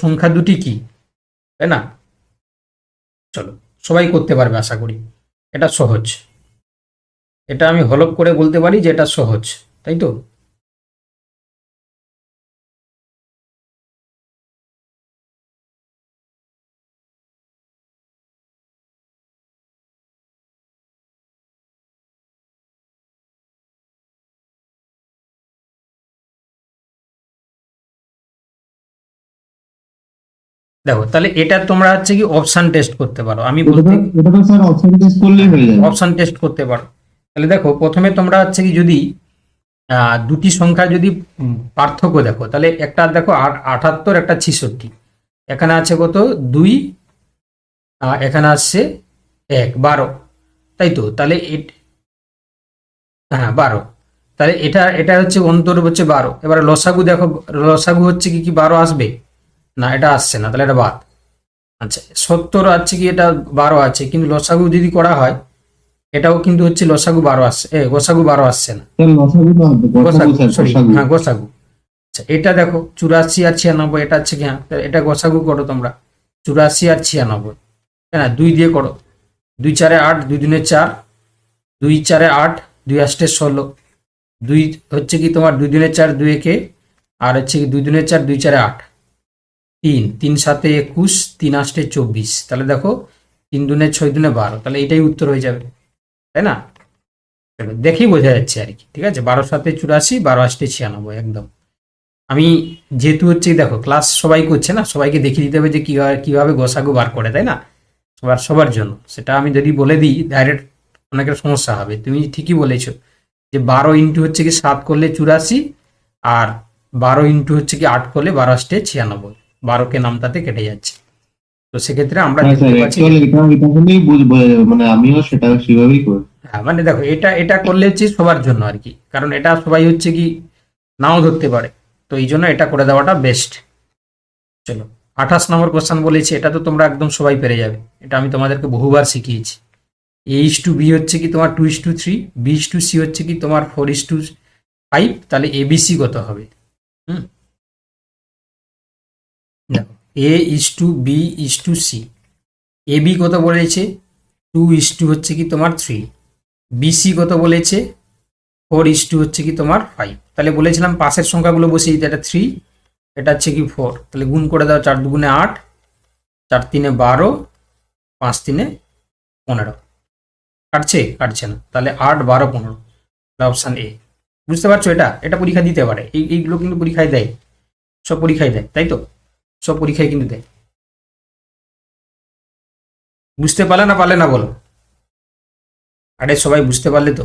সংখ্যা দুটি কি? তাই না? চলো, সবাই করতে পারবে আশা করি। এটা সহজ। এটা আমি হলপ করে বলতে পারি যে এটা সহজ, তাই তো? দেখো তাহলে এটা তোমরা হচ্ছে কি অপশন টেস্ট করতে পারো। আমি বলতে এটা তো স্যার অপশন টেস্ট করলেই হয়ে যাবে। অপশন টেস্ট করতে পারো। তাহলে দেখো প্রথমে তোমরা হচ্ছে কি যদি দুটি সংখ্যা যদি পার্থক্য দেখো তাহলে একটা দেখো আট- আটাত্তর একটা ছিষট্টি। এখানে আছে কত? দুই এখানে আসছে এক বারো। তাই তো? তাহলে এট- হ্যাঁ বারো। তাহলে এটা এটা হচ্ছে অন্তর হচ্ছে বারো। এবারে লসাগু দেখো লসাগু হচ্ছে কি কি বারো আসবে? না এটা আসছে না তাহলে এটা বাদ। আচ্ছা সত্তর আছে কি এটা বারো আছে কিন্তু লসাগু যদি করা হয় এটাও কিন্তু হচ্ছে লসাগু বারো আসছে এ গোসাগু বারো আসছে না। হ্যাঁ গোসাগু। আচ্ছা এটা দেখো চুরাশি আর ছিয়ানব্বই এটা হচ্ছে কি হ্যাঁ এটা গোসাগু করো তোমরা। চুরাশি আর ছিয়ানব্বই হ্যাঁ দুই দিয়ে করো। দুই চারে আট দুই দিনে চার দুই চারে আট দুই আষ্টে ষোলো। দুই হচ্ছে কি তোমার দুই দিনে চার দুই একে আর হচ্ছে কি দুই দিনে চার দুই চারে আট। তিন তিন সাতে একুশ, তিন আষ্টে চব্বিশ। তাহলে দেখো, তিন দুনে ছয় দুনে বারো, তাহলে এটাই উত্তর হয়ে যাবে, তাই না? দেখেই বোঝা যাচ্ছে আর কি, ঠিক আছে? বারো সাতে চুরাশি, বারো আষ্টে ছিয়ানব্বই, একদম। আমি যেহেতু হচ্ছে, দেখো ক্লাস সবাই করছে না, সবাইকে দেখিয়ে দিতে হবে যে কীভাবে কীভাবে গোসাগু বার করে, তাই না? সবার সবার জন্য। সেটা আমি যদি বলে দিই ডাইরেক্ট অনেকের সমস্যা হবে। তুমি ঠিকই বলেছ যে বারো ইন্টু হচ্ছে কি সাত করলে চুরাশি, আর বারো ইন্টু হচ্ছে কি আট করলে বারো আষ্টে ছিয়ানব্বই। বারোকে নামতাতে কেটে যাচ্ছে। তো সেক্ষেত্রে আমরা হ্যাঁ মানে আমিও সেটা সেভাবেই করি। হ্যাঁ মানে দেখো এটা এটা করলে হচ্ছে সবার জন্য আর কি। কারণ এটা সবাই হচ্ছে কি নাও ধরতে পারে। তো এই জন্য এটা করে দেওয়াটা বেস্ট চলো আঠাশ নম্বর কোশ্চেন বলেছি এটা তো তোমরা একদম সবাই পেরে যাবে। এটা আমি তোমাদেরকে বহুবার শিখিয়েছি। এইচ টু বি হচ্ছে কি তোমার two is two three B is two C হচ্ছে কি তোমার ফোর ইস টু ফাইভ তাহলে এবিসি কত হবে? হুম? দেখো A is two B is two C A B কত বলেছে? টু ইস টু হচ্ছে কি তোমার থ্রি বিসি কত বলেছে? ফোর ইস টু হচ্ছে কি তোমার ফাইভ তাহলে বলেছিলাম পাশের সংখ্যাগুলো বসিয়ে দিতে, এটা থ্রি এটা হচ্ছে কি ফোর তাহলে গুণ করে দাও, চার দুগুণে আট, চার তিনে বারো, পাঁচ তিনে পনেরো। কাটছে? কাটছে না। তাহলে আট, বারো, পনেরো। অপশান এ বুঝতে পারছ এটা? এটা পরীক্ষা দিতে পারে। এই, এইগুলো কিন্তু পরীক্ষায় দেয়। সব পরীক্ষায় দেয়, তাই তো? সব পরীক্ষায় কিন্তু দেয়। বুঝতে পারলে না পারলে না বলো। আরে সবাই বুঝতে পারলে তো।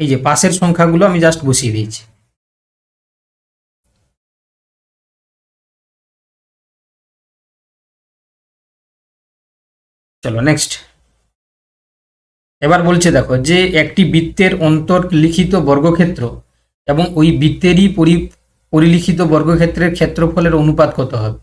এই যে পাশের সংখ্যাগুলো আমি জাস্ট বসিয়ে দিয়েছি। চলো নেক্সট এবার বলছে দেখো যে একটি বৃত্তের অন্তর্লিখিত বর্গক্ষেত্র এবং ওই বৃত্তেরই পরিলিখিত বর্গক্ষেত্রের ক্ষেত্রফলের অনুপাত কত হবে?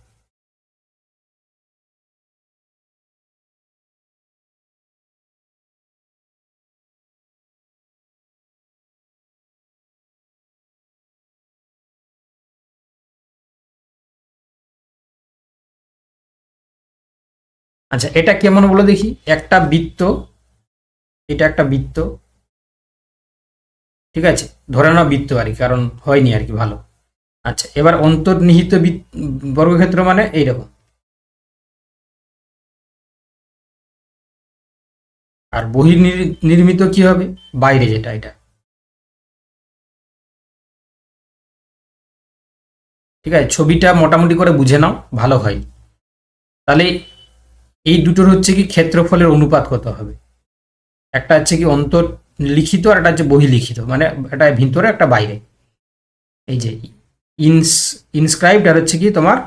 আচ্ছা এটা কেমন বলো দেখি? একটা বৃত্ত, এটা একটা বৃত্ত, ঠিক আছে? ধরে নাও বৃত্ত আর কি, কারণ হয়নি আর কি, ভালো। আচ্ছা এবার অন্তর্নিহিত বর্গক্ষেত্র মানে এইরকম। আর বহির নির্মিত কি হবে? বাইরে যেটা, এটা। ঠিক আছে, ছবিটা মোটামুটি করে বুঝে নাও, ভালো হয়। তাহলে এই দুটোর হচ্ছে কি ক্ষেত্রফলের অনুপাত কত হবে? একটা হচ্ছে কি অন্তর লিখিত আর একটা হচ্ছে বহিলিখিত মানে একটা ভিতরে, একটা বাইরে। এই যে ইনস ইনস্ক্রাইবড আর হচ্ছে কি তোমার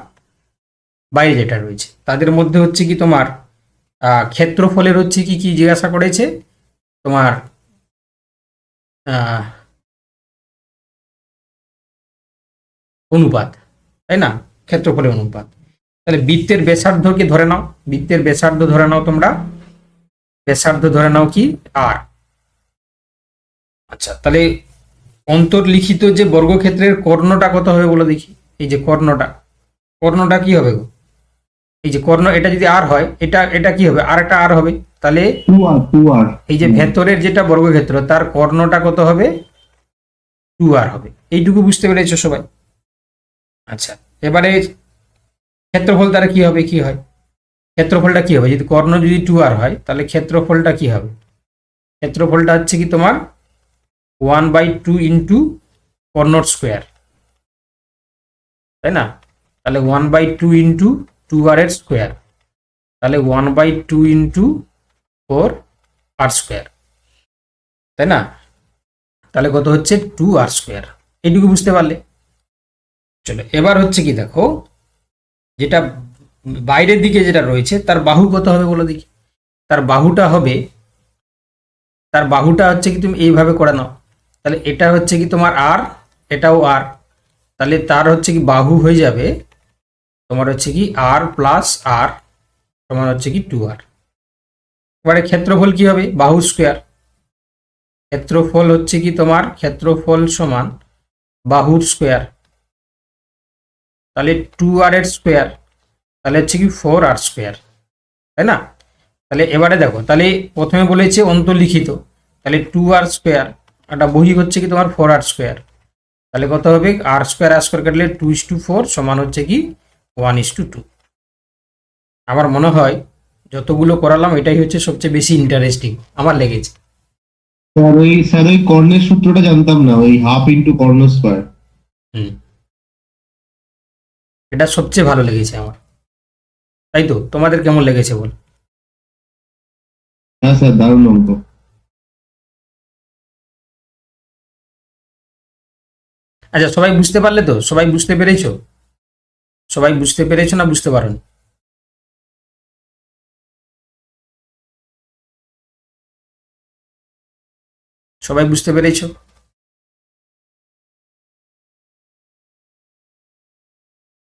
বাইরে যেটা রয়েছে। তাদের মধ্যে হচ্ছে কি তোমার ক্ষেত্রফলের হচ্ছে কি কি জিজ্ঞাসা করেছে? তোমার অনুপাত, তাই না? ক্ষেত্রফলের অনুপাত। তাহলে বৃত্তের ব্যাসার্ধকে ধরে নাও। বৃত্তের ব্যাসার্ধ ধরে নাও তোমরা। ব্যাসার্ধ ধরে নাও কি? আর আচ্ছা তাহলে অন্তর্লিখিত যে বর্গক্ষেত্রের কর্ণটা কত হবে বলে দেখি। এই যে কর্ণটা। কর্ণটা কি হবে গো? এই যে কর্ণ এটা যদি আর হয় এটা এটা কি হবে? আর একটা আর হবে। তাহলে এই যে ভেতরের যেটা বর্গক্ষেত্র তার কর্ণটা কত হবে? টু আর হবে। এইটুকু বুঝতে পেরেছ সবাই? আচ্ছা এবারে ক্ষেত্রফল তারা কি হবে? কি হয়? ক্ষেত্রফলটা কি হবে? যদি কর্ণ যদি টু আর হয় তাহলে ক্ষেত্রফলটা কি হবে? ক্ষেত্রফলটা হচ্ছে কি তোমার ওয়ান বাই টু ইন্টু কর্ণর স্কোয়ার। তাই না? তাহলে one by two into two r এর স্কোয়ার। তাহলে one by two into four r square. তাই না? তাহলে কত হচ্ছে? Two r square. এইটুকু বুঝতে পারলে? চলো, এবার হচ্ছে কি দেখো, যেটা বাইরের দিকে যেটা রয়েছে, তার বাহু কত হবে বলো দেখি? তার বাহুটা হবে, তার বাহুটা হচ্ছে কি তুমি এইভাবে করে নাও। তাহলে এটা হচ্ছে কি তোমার আর এটাও আর তাহলে তার হচ্ছে কি বাহু হয়ে যাবে, তোমার হচ্ছে কি আর প্লাস আর তোমার হচ্ছে কি টু আর এবারে ক্ষেত্রফল কি হবে? বাহু স্কোয়ার ক্ষেত্রফল হচ্ছে কি তোমার, ক্ষেত্রফল সমান বাহুর স্কোয়ার তাহলে টু আর এর স্কোয়ার তাহলে হচ্ছে কি ফোর আর স্কোয়ার তাই না? তাহলে এবারে দেখো, তাহলে প্রথমে বলেছে অন্তর্লিখিত, তাহলে টু আর স্কোয়ার একটা বহি হচ্ছে কি তোমার ফোর আর স্কোয়ার তাহলে কত হবে? আর স্কোয়ার আর স্কোয়ার কাটলে টু ইস টু ফোর সমান হচ্ছে কি? ওয়ান ইস টু টু আমার মনে হয় যতগুলো করালাম এটাই হচ্ছে সবচেয়ে বেশি ইন্টারেস্টিং আমার লেগেছে। স্যার ওই স্যার ওই কর্ণের সূত্রটা জানতাম না ওই হাফ ইন্টু কর্ণ স্কোয়ার হুম। এটা সবচেয়ে ভালো লেগেছে আমার। তাই তো? তোমাদের কেমন লেগেছে বল? হ্যাঁ স্যার দারুণ অঙ্ক। আচ্ছা সবাই বুঝতে পারলে তো? সবাই বুঝতে পেরেছ? সবাই বুঝতে পেরেছ না বুঝতে পারোনি সবাই বুঝতে পেরেছ?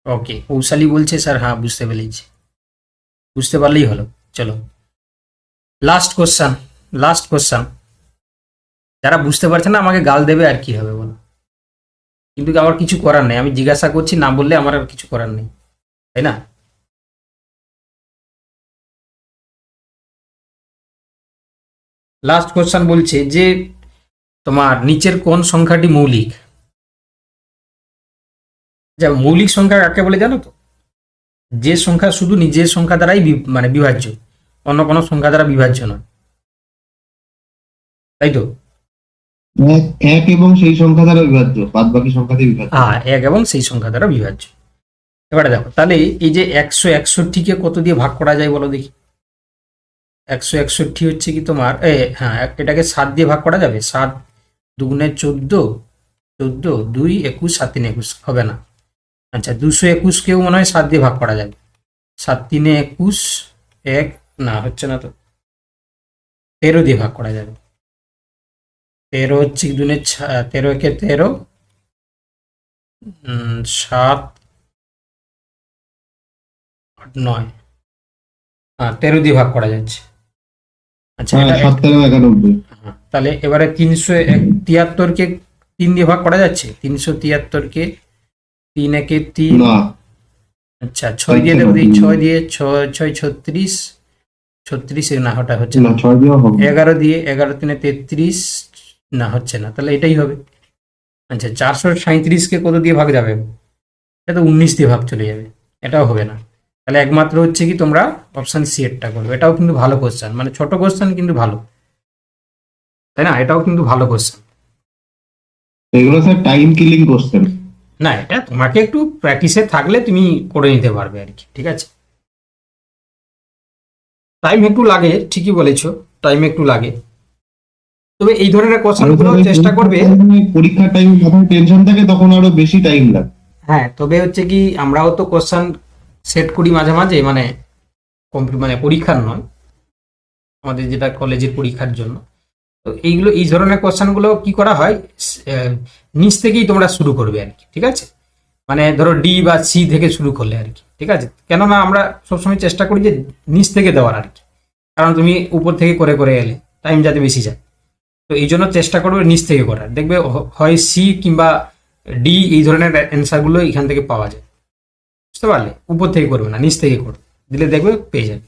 ওকে, কৌশালী বলছে, স্যার হ্যাঁ বুঝতে পেরেছি। বুঝতে পারলেই হলো। চলো। লাস্ট কোশ্চান লাস্ট কোশ্চান যারা বুঝতে পারছে না, আমাকে গাল দেবে আর কি হবে বলো? কিন্তু আমার কিছু করার নেই। আমি জিজ্ঞাসা করছি, না বললে আমার আর কিছু করার নেই। তাই না? লাস্ট কোশ্চেন বলছে যে, তোমার নিচের কোন সংখ্যাটি মৌলিক? যা মৌলিক সংখ্যা কাকে বলে জানো তো? যে সংখ্যা শুধু নিজের সংখ্যা দ্বারাই মানে বিভাজ্য। অন্য কোনো সংখ্যা দ্বারা বিভাজ্য নয়। তাই তো? এক এবং সেই সংখ্যা দ্বারা বিভাজ্য বাদ বাকি সংখ্যাতে বিভাজ্য। এক এবং সেই সংখ্যা দ্বারা বিভাজ্য। এবারে দেখো, তাহলে এই যে একশো একষট্টিকে কত দিয়ে ভাগ করা যায় বলো দেখি। একশো একষট্টি হচ্ছে কি তোমার, এ হ্যাঁ এটাকে সাত দিয়ে ভাগ করা যাবে। সাত দুগুণে চোদ্দ চোদ্দ, দুই, একুশ, সাত, তিন, একুশ, হবে না। আচ্ছা দুশো একুশকেও মনে হয় সাত দিয়ে ভাগ করা যাবে। সাত, তিনে, একুশ, এক, না, হচ্ছে না তো। তেরো দিয়ে ভাগ করা যাবে। তেরো হচ্ছে কি দুনে তেরো একে তেরো সাত আট নয়। হ্যাঁ তেরো দিয়ে ভাগ করা যাচ্ছে। আচ্ছা হ্যাঁ হ্যাঁ, তাহলে এবারে তিনশো এক তিয়াত্তরকে তিন দিয়ে ভাগ করা যাচ্ছে? তিনশো তিয়াত্তরকে তিন একে তিন। আচ্ছা ছয় দিয়ে দেবো ছয় দিয়ে ছয় ছয় ছত্রিশ ছত্রিশ না ওটা হচ্ছে এগারো দিয়ে এগারো তিনে তেত্রিশ না হচ্ছে না। তাহলে এটাই হবে। আচ্ছা চারশো সাঁত্রিশকে কত দিয়ে ভাগ যাবে? এটা তো উনিশ দিয়ে ভাগ চলে যাবে। এটাও হবে না। তাহলে একমাত্র হচ্ছে কি তোমরা অপশান সি এরটা করবে। এটাও কিন্তু ভালো কোশ্চেন মানে ছোট কোশ্চেন কিন্তু ভালো। তাই না? এটাও কিন্তু ভালো কোশ্চেন এগুলো স্যার টাইম কিলিং কোশ্চেন না এটা তোমাকে একটু প্র্যাকটিসে থাকলে তুমি করে নিতে পারবে আর কি ঠিক আছে? টাইম একটু লাগে ঠিকই বলেছ। টাইম একটু লাগে। তবে এই ধরনের কোশ্চেনগুলো চেষ্টা করবে। পরীক্ষার টাইম যখন টেনশন থাকে তখন আরও বেশি টাইম লাগে। হ্যাঁ তবে হচ্ছে কি আমরাও তো কোশ্চেন সেট করি মাঝে মাঝে মানে মানে পরীক্ষার নয় আমাদের যেটা কলেজের পরীক্ষার জন্য। তো এইগুলো এই ধরনের কোশ্চেনগুলো কি করা হয় নিচ থেকেই তোমরা শুরু করবে আর কি ঠিক আছে? মানে ধরো ডি বা সি থেকে শুরু করলে আর কি ঠিক আছে? কেননা আমরা সবসময় চেষ্টা করি যে নিচ থেকে দেওয়ার আর কি। কারণ তুমি উপর থেকে করে করে এলে টাইম যাতে বেশি যায়। তো এই জন্য চেষ্টা করবে নিচ থেকে করার। দেখবে হয় সি কিংবা ডি এই ধরনের অ্যান্সারগুলো এখান থেকে পাওয়া যায়। বুঝতে পারলে? উপর থেকে করবে না, নিচ থেকে করবে। দিলে দেখবে পেয়ে যাবে।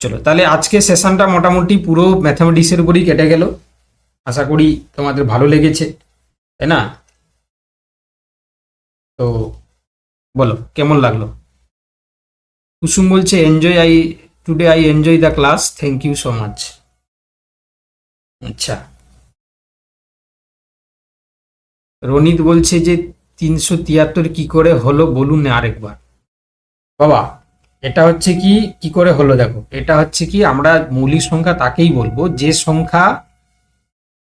চলো, তাহলে আজকে সেশনটা মোটামুটি পুরো ম্যাথামেটিক্সের উপরই কেটে গেল। আশা করি তোমাদের ভালো লেগেছে, তাই না? তো বলো, কেমন লাগল? কুসুম বলছে enjoy I today I enjoy the class thank you so much আচ্ছা। রনিত বলছে যে তিনশো তিয়াত্তর কি করে হলো বলুন না আরেকবার। বাবা, এটা হচ্ছে কি কি করে হলো দেখো, এটা হচ্ছে কি আমরা মৌলিক সংখ্যা তাকেই বলব, যে সংখ্যা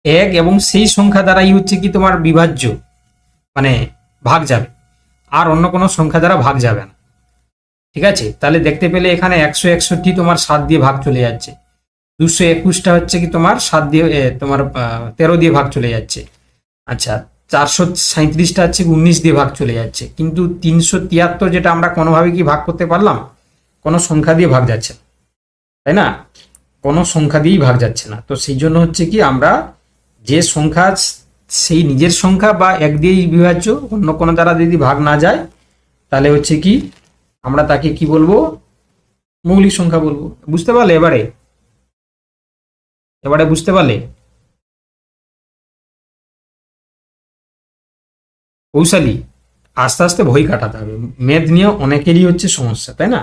এক এবং সেই সংখ্যা দ্বারাই হচ্ছে কি তোমার বিভাজ্য মানে ভাগ যাবে, আর অন্য কোনো সংখ্যা দ্বারা ভাগ যাবে না। ঠিক আছে? তাহলে দেখতে পেলে এখানে একশো একষট্টি তোমার সাত দিয়ে ভাগ চলে যাচ্ছে। দুশো একুশটা হচ্ছে কি তোমার সাত দিয়ে তোমার তেরো দিয়ে ভাগ চলে যাচ্ছে। আচ্ছা চারশো সাঁত্রিশটা হচ্ছে উনিশ দিয়ে ভাগ চলে যাচ্ছে। কিন্তু তিনশো তিয়াত্তর যেটা আমরা কোনোভাবে কি ভাগ করতে পারলাম? কোনো সংখ্যা দিয়ে ভাগ যাচ্ছে না। তাই না? কোনো সংখ্যা দিয়েই ভাগ যাচ্ছে না। তো সেই জন্য হচ্ছে কি আমরা যে সংখ্যা সেই নিজের সংখ্যা বা এক দিয়েই বিভাজ্য, অন্য কোনো দ্বারা যদি ভাগ না যায়, তাহলে হচ্ছে কি আমরা তাকে কি বলব? মৌলিক সংখ্যা বলব। বুঝতে পারলে এবারে? এবারে বুঝতে পারলে? কৌশালী, আস্তে আস্তে ভয় কাটাতে হবে। ম্যাথ নিয়ে অনেকেরই হচ্ছে সমস্যা, তাই না?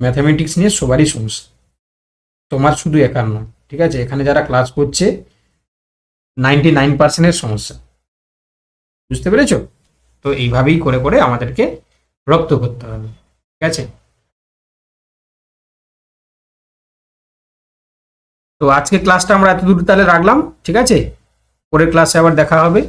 ম্যাথামেটিক্স নিয়ে সবারই সমস্যা। তোমার শুধু একার নয়, ঠিক আছে? এখানে যারা ক্লাস করছে নাইনটি নাইন পার্সেন্টের সমস্যা। বুঝতে পেরেছ? তো এইভাবেই করে করে আমাদেরকে রপ্ত করতে হবে, ঠিক আছে? তো আজকে ক্লাসটা আমরা এত দূর তাহলে রাখলাম, ঠিক আছে? পরের ক্লাসে আবার দেখা হবে।